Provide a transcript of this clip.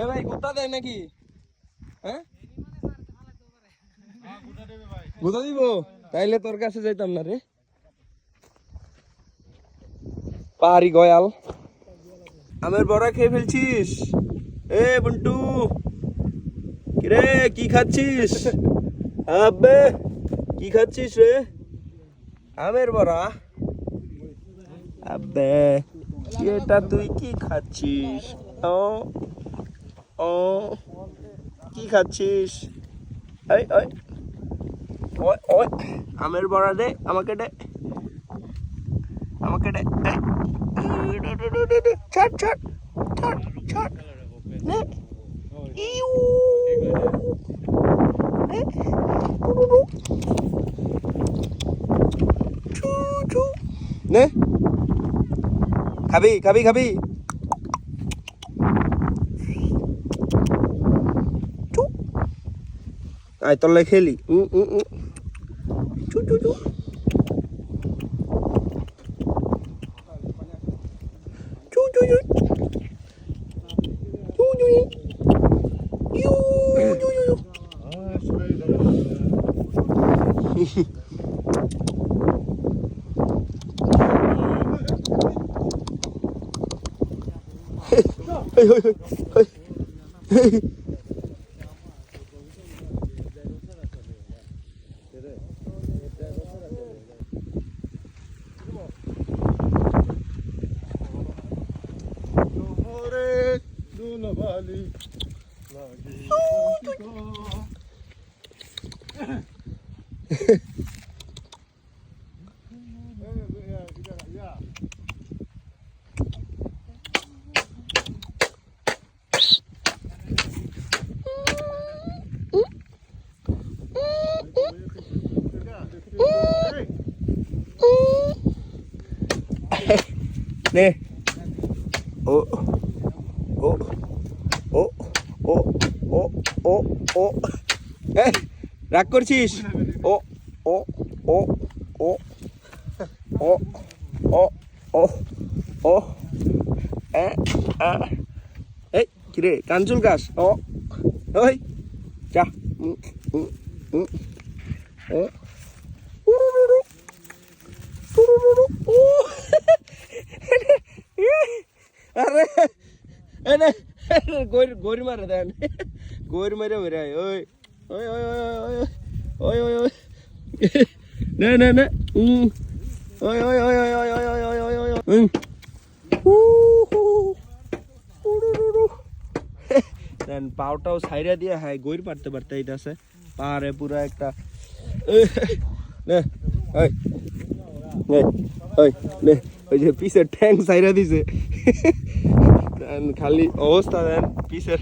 এ ভাই গুতা দেয় নাকি? হ্যাঁ? গুতা দিব? তাইলে তোর কাছে যাইতাম না রে। পাহাড়ি গয়াল। আমের বড়া খেয়ে ফেলছিস? এ, বন্টু। কিরে, কি খাচ্ছিস? আবে কি খাচ্ছিস রে? আমের বড়া। আবে এটা তুই কি খাচ্ছিস? ও ও, কি খাচ্ছিস? এই ওই ওই ওই, আমের বড়া দে, আমাকে দে। আমাকে দে। ছাড় ছাড় ছাড় ছাড়। নে। ইউ। নে। চু চু। নে। খাবি খাবি খাবি। আয় তলায় খেলি Hey, hey, hey, hey. નવાલી લાગી Nih. Oh. ও ও রাগ করছিস? ও ও ও ও ও ও ও ও এই কিরে কাঞ্চুল গাছ, ও, ওই, যা আরে, এনে গরি মারে দেন। গরি মারে বেরে ওই ওই ওই ওই ওই ওই ওই ওই নে নে নে উম ওই ওই ওই ওই ওই ওই ওই ওই ওই ওই উম হু হু উরুরুরু দেন পাউটাও সাইরা দিয়ে হাই গইর পারতে পারতে এইটাছে পাহাড়ে পুরো একটা নে ওই নে ওই নে ওই যে পিসের ঠ্যাং সাইরা দিছে দেন খালি অবস্থা দেন পিসের